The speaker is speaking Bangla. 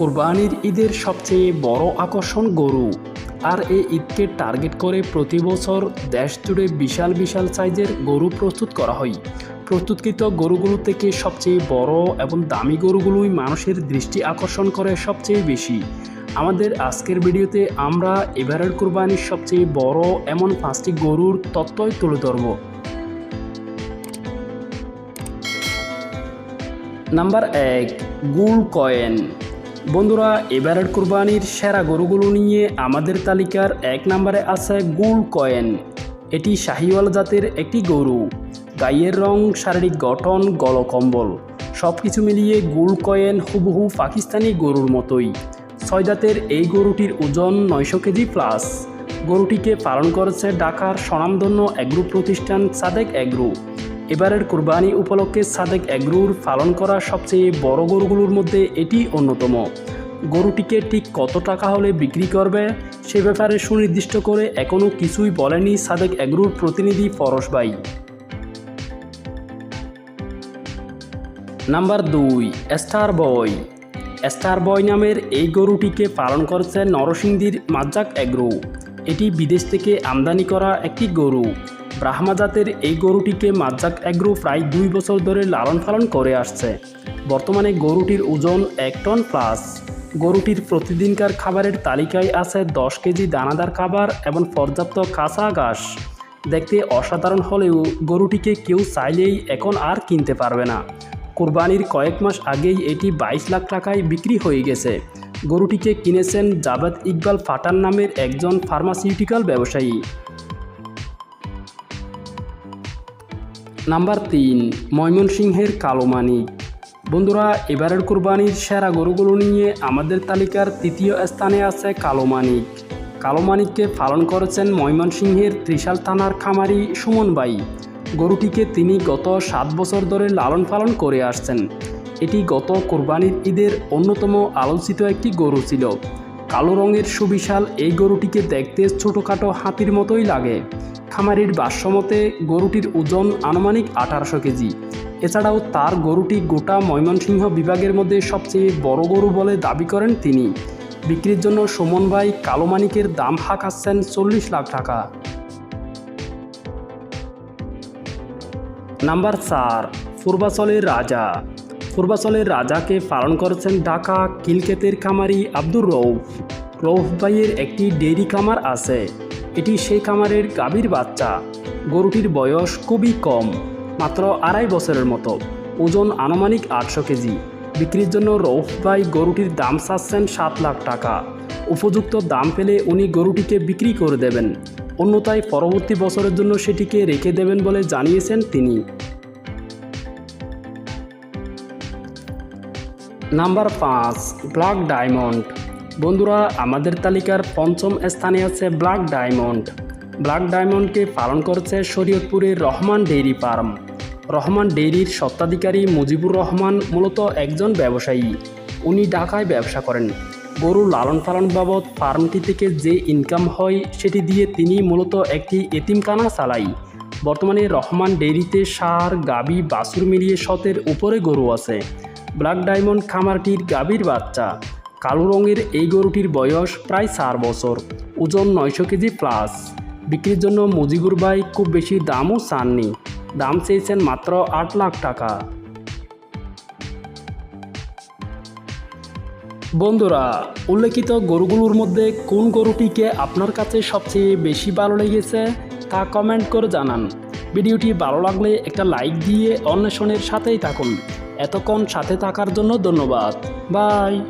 কোরবানির ঈদের সবচেয়ে বড় আকর্ষণ গরু। আর এই ঈদকে টার্গেট করে প্রতি বছর দেশ জুড়ে বিশাল বিশাল সাইজের গরু প্রস্তুত করা হয়। প্রস্তুতকৃত গরুগুলো থেকে সবচেয়ে বড় এবং দামি গরুগুলোই মানুষের দৃষ্টি আকর্ষণ করে সবচেয়ে বেশি। আমাদের আজকের ভিডিওতে আমরা এবারের কোরবানির সবচেয়ে বড় এমন পাঁচটি গরুর তত্ত্বই তুলে ধরব। নাম্বার এক, গুল কয়েন। বন্ধুরা এবারের কোরবানির সেরা গরুগুলো নিয়ে আমাদের তালিকার এক নম্বরে আছে গুল কয়েন। এটি শাহিওয়াল জাতের একটি গরু। গায়ের রং, শারীরিক গঠন গলকম্বল সব কিছু মিলিয়ে গুল কয়েন হুবহু পাকিস্তানি গরুর মতোই। ছয় জাতের এই গরুটির ওজন নয়শো কেজি প্লাস গরুটিকে পালন করেছে ঢাকার স্বনামধন্য এগ্রু প্রতিষ্ঠান সাদেক এগ্রু। এবারের কোরবানি উপলক্ষে সাদেক এগ্রুর পালন করা সবচেয়ে বড় গরুগুলোর মধ্যে এটি অন্যতম। গরুটিকে ঠিক কত টাকা হলে বিক্রি করবে, সে ব্যাপারে সুনির্দিষ্ট করে এখনও কিছুই বলেনি সাদেক এগ্রুর প্রতিনিধি পরশ ভাই। নাম্বার দুই, স্টার বয়। স্টার বয় নামের এই গরুটিকে পালন করছে নরসিংদীর মাজ্জাক এগ্রো। এটি বিদেশ থেকে আমদানি করা একটি গরু। ব্রাহ্মা জাতের এই গরুটিকে মাজ্জাক অ্যাগ্রো প্রায় দুই বছর ধরে লালন পালন করে আসছে। বর্তমানে গরুটির ওজন এক টন প্লাস। গরুটির প্রতিদিনকার খাবারের তালিকায় আছে দশ কেজি দানাদার খাবার এবং পর্যাপ্ত কাঁচা ঘাস। দেখতে অসাধারণ হলেও গরুটিকে কেউ চাইলেই এখন আর কিনতে পারবে না। কোরবানির কয়েক মাস আগেই এটি বাইশ লাখ টাকায় বিক্রি হয়ে গেছে। গরুটিকে কিনেছেন জাভেদ ইকবাল ফাটান নামের একজন ফার্মাসিউটিক্যাল ব্যবসায়ী। নাম্বার তিন, ময়মনসিংহের কালো মানিক বন্ধুরা, এবারের কোরবানির সেরা গরুগুলো নিয়ে আমাদের তালিকার তৃতীয় স্থানে আছে কালো মানিক কালো মানিককে পালন করেছেন ময়মনসিংহের ত্রিশাল থানার খামারি সুমন বাই। গরুটিকে তিনি গত সাত বছর ধরে লালন পালন করে আসছেন। এটি গত কোরবানির ঈদের অন্যতম আলোচিত একটি গরু ছিল। কালো রঙের সুবিশাল এই গরুটিকে দেখতে ছোটোখাটো হাতির মতোই লাগে। খামারির ভাষ্যমতে, গরুটির ওজন আনুমানিক আঠারোশো কেজি। এছাড়াও তার গরুটি গোটা ময়মনসিংহ বিভাগের মধ্যে সবচেয়ে বড় গরু বলে দাবি করেন তিনি। বিক্রির জন্য সুমন ভাই কালো মানিকের দাম হাঁকাচ্ছেন চল্লিশ লাখ টাকা। নাম্বার চার, পূর্বাচলের রাজা। পূর্বাচলের রাজাকে পালন করেছেন ঢাকা কিলকেতের খামারি আব্দুর রৌফ রৌফ ভাইয়ের একটি ডেইরি খামার আছে। এটি সেই খামারের গাভীর বাচ্চা। গরুটির বয়স খুবই কম, মাত্র আড়াই বছরের মতো। ওজন আনুমানিক আটশো কেজি। বিক্রির জন্য রৌফ ভাই গরুটির দাম চাচ্ছেন সাত লাখ টাকা। উপযুক্ত দাম পেলে উনি গরুটিকে বিক্রি করে দেবেন। অন্যথায় পরবর্তী বছরের জন্য সেটিকে রেখে দেবেন বলে জানিয়েছেন তিনি। নাম্বার পাঁচ, ব্ল্যাক ডায়মন্ড। বন্ধুরা, আমাদের তালিকার পঞ্চম স্থানে আছে ব্ল্যাক ডায়মন্ড। ব্ল্যাক ডায়মন্ডকে পালন করছে শরীয়তপুরের রহমান ডেইরি ফার্ম। রহমান ডেইরির স্বত্বাধিকারী মুজিবুর রহমান মূলত একজন ব্যবসায়ী। উনি ঢাকায় ব্যবসা করেন। গরু লালন পালন বাবদ ফার্মটি থেকে যে ইনকাম হয়, সেটি দিয়ে তিনি মূলত একটি এতিমখানা চালাই। বর্তমানে রহমান ডেইরিতে সার, গাবি, বাছুর মিলিয়ে শতের উপরে গরু আছে। ব্ল্যাক ডায়মন্ড খামারটির গাভীর বাচ্চা। কালো রঙের এই গরুটির বয়স প্রায় চার বছর। ওজন নয়শো কেজি প্লাস বিক্রির জন্য মুজিবুর ভাই খুব বেশি দামও চাননি। দাম চেয়েছেন মাত্র আট লাখ টাকা। বন্ধুরা, উল্লেখিত গরুগুলোর মধ্যে কোন গরুটিকে আপনার কাছে সবচেয়ে বেশি ভালো লেগেছে তা কমেন্ট করে জানান। ভিডিওটি ভালো লাগলে একটা লাইক দিয়ে অন্বেষণের সাথেই থাকুন। এতক্ষণ সাথে থাকার জন্য ধন্যবাদ। বাই।